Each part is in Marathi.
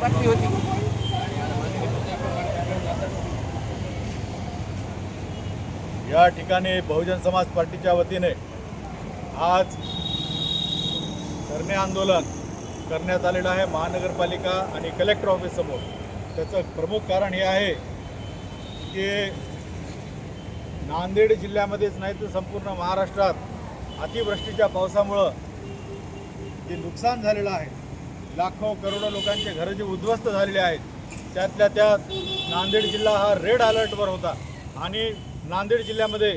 बातमी होती. या ठिकाणी बहुजन समाज पार्टीच्या वतीने आज धरणे आंदोलन करण्यात आलेलं आहे. महानगरपालिका आणि कलेक्टर ऑफिससमोर त्याचं प्रमुख कारण हे आहे की नांदेड जिल्ह्यामध्येच नाही तर संपूर्ण महाराष्ट्रात अतिवृष्टीच्या पावसामुळं जे नुकसान झालेलं आहे लाखो करोडो लोकांचे घरं जे उद्ध्वस्त झालेले आहेत त्यातल्या त्यात नांदेड जिल्हा हा रेड अलर्टवर होता. आणि नांदेड जिल्ह्यामध्ये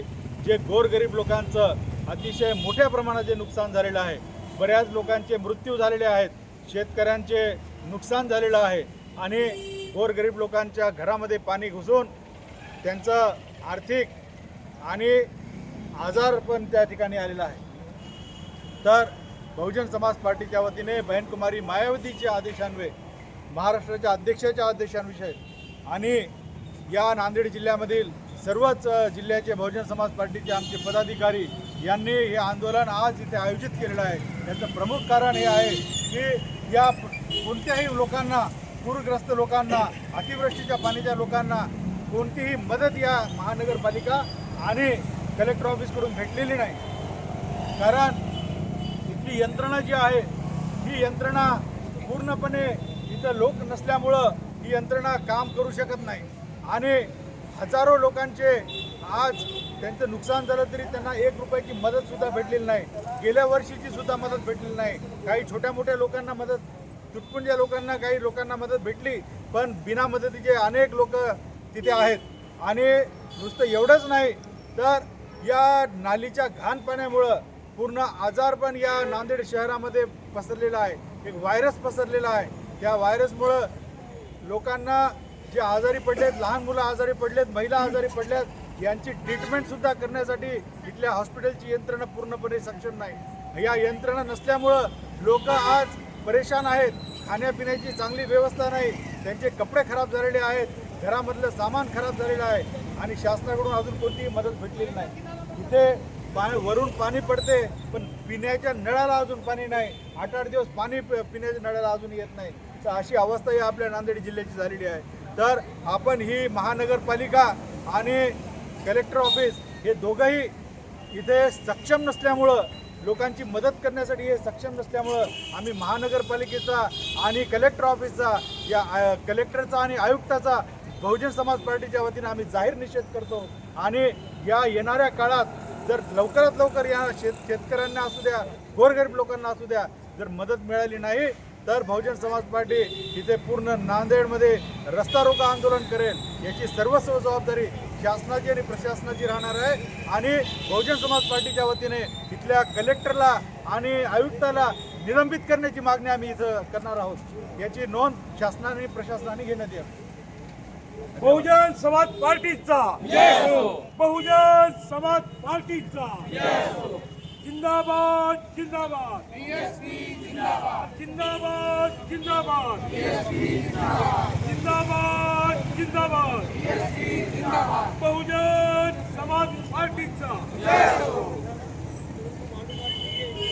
जे गोरगरीब लोकांचं अतिशय मोठ्या प्रमाणात जे नुकसान झालेलं आहे बऱ्याच लोकांचे मृत्यू झालेले आहेत शेतकऱ्यांचे नुकसान झालेलं आहे आणि गोरगरीब लोकांच्या घरामध्ये पाणी घुसून त्यांचं आर्थिक आणि आजार पण त्या ठिकाणी आलेला आहे. तर बहुजन समाज पार्टीच्या वतीने बहनकुमारी मायावतीच्या आदेशान्वये महाराष्ट्राच्या अध्यक्षाच्या आदेशांविषयी आणि या नांदेड जिल्ह्यामधील सर्वच जिल्ह्याचे बहुजन समाज पार्टीचे आमचे पदाधिकारी यांनी हे आंदोलन आज इथे आयोजित केलेलं आहे. याचं प्रमुख कारण हे आहे की या कोणत्याही लोकांना पूरग्रस्त लोकांना अतिवृष्टीच्या पाण्याच्या लोकांना कोणतीही मदत या महानगरपालिका आणि कलेक्टर ऑफिसकडून भेटलेली नाही. कारण ही यंत्रणा जी आहे ही यंत्रणा पूर्णपणे इथं लोक नसल्यामुळं ही यंत्रणा काम करू शकत नाही. आणि हजारो लोकांचे आज त्यांचं नुकसान झालं तरी त्यांना एक रुपयाची मदतसुद्धा भेटलेली नाही. गेल्या वर्षीची सुद्धा मदत भेटलेली नाही. काही छोट्या मोठ्या लोकांना मदत तुटपुंज्या लोकांना काही लोकांना मदत भेटली पण बिना मदतीचे अनेक लोक तिथे आहेत. आणि नुसतं एवढंच नाही तर या नालीच्या घाण पाण्यामुळं पूर्ण आजार पण या नांदेड शहरामध्ये पसरलेला आहे. एक व्हायरस पसरलेला आहे. या व्हायरसमुळं लोकांना जे आजारी पडलेत लहान मुलं आजारी पडलेत महिला आजारी पडल्यात यांची ट्रीटमेंटसुद्धा करण्यासाठी इथल्या हॉस्पिटलची यंत्रणा पूर्णपणे सक्षम नाही. या यंत्रणा नसल्यामुळं लोक आज परेशान आहेत. खाण्यापिण्याची चांगली व्यवस्था नाही. त्यांचे कपडे खराब झालेले आहेत. घरामधलं सामान खराब झालेलं आहे. आणि शासनाकडून अजून कोणतीही मदत भेटलेली नाही. इथे पाणी वरून पाणी पडते पण पिण्याच्या नळाला अजून पाणी नाही. आठ आठ दिवस पाणी प- पिण्याच्या नळाला अजून येत नाही. तर अशी अवस्था ही आपल्या नांदेड जिल्ह्याची झालेली आहे. तर आपण ही महानगरपालिका आणि कलेक्टर ऑफिस हे दोघंही इथे सक्षम नसल्यामुळं लोकांची मदत करण्यासाठी हे सक्षम नसल्यामुळं आम्ही महानगरपालिकेचा आणि कलेक्टर ऑफिसचा या कलेक्टरचा आणि आयुक्ताचा बहुजन समाज पार्टीच्या वतीनं आम्ही जाहीर निषेध करतो. आणि या येणाऱ्या काळात जर लवकरात लवकर या शेत शेतकऱ्यांना असू द्या गोरगरीब लोकांना असू द्या जर मदत मिळाली नाही तर बहुजन समाज पार्टी इथे पूर्ण नांदेडमध्ये रस्ता रोका आंदोलन करेल याची सर्वस्व जबाबदारी शासनाची आणि प्रशासनाची राहणार आहे. आणि बहुजन समाज पार्टीच्या वतीने इथल्या कलेक्टरला आणि आयुक्ताला निलंबित करण्याची मागणी आम्ही इथं करणार आहोत. याची नोंद शासनाने आणि प्रशासनाने घेण्यात यावी. बहुजन समाज पार्टीचा. बहुजन समाज पार्टीचा. जिंदाबाद जिंदाबाद. जिंदाबाद जिंदाबाद. जिंदाबाद जिंदाबाद. बहुजन समाज पार्टीचा.